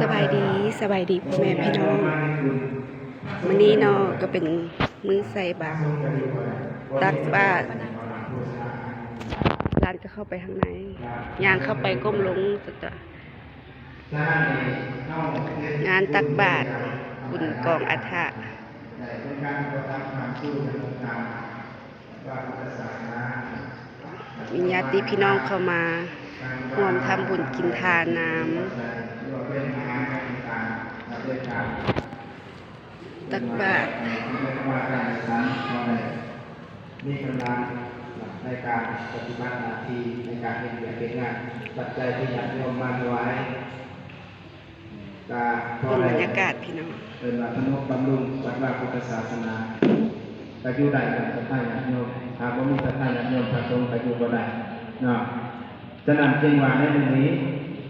สบายดีสบายดีพ่อแม่พี่น้องวันนี้เนาะก็เป็นมือใส่บาตรตักบาตรร้านก็เข้าไปข้างในย่างเข้าไปก้มลงสุดจะงานตักบาตรบุญกองอัฐะมีญาติพี่น้องเข้ามา ร่วมทำบุญกินทานน้ำตักบาตรมีกำลังในการปฏิบัติหน้าที่ในการเป็นเกียรติเป็นงานปัจจัยที่ญาติโยมมาถวายกาพอเป็นได้บรรยากาศพี่น้องเป็นวัฒนบำรุงวัดว่าพุทธศาสนาก็อยู่ได้กับสถานญาติโยมหากว่ามีสถานญาติโยมพระสงฆ์ก็อยู่บ่ได้เนาะ ฉะนั้นจึงว่าในมื้อนี้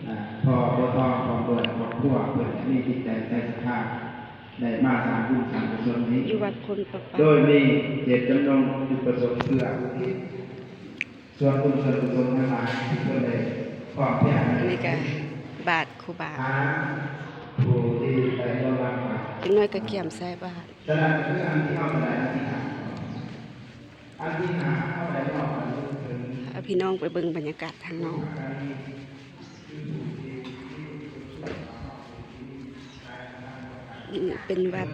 อ่าพอบ่ทองของโดยครอบครัวเพื่อมีจิตใจใจศรัทธาได้มาสร้างบุญสร้างกุศลนี้อยู่วัดพลประปาโดยมีเจตจำนงจุดประสงค์เพื่ออุทิศส่วนบุญส่วนกุศลทั้งหลายที่เพื่อได้ความเพียรอันนี้ก็บาทครูบาหาผู้ที่ได้ร่วมรับมาจังน้อยก็เกี่ยมใส่บาทฉะนั้นคืออันที่เข้าใจอันที่หาอันที่หา เอาพี่น้องไปเบิ่งบรรยากาศทางนอกเป็นวัด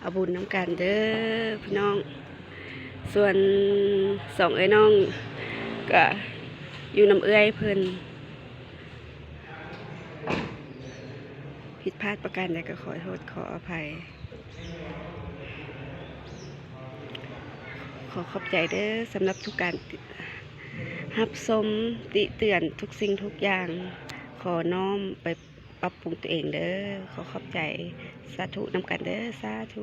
เอาบุญน้ำกันเด้อพี่น้อง ส่วนสองไอ้น้องก็อยู่น้ำเอื้อยเพิ่น ผิดพลาดประการใดก็ขอโทษขออภัย ขอขอบใจเด้อสำหรับทุกการหับสมติเตือนทุกสิ่งทุกอย่าง ขอน้อมไปปรับปรุงตัวเองเด้อขอขอบใจสาธุนำกันเด้อสาธุ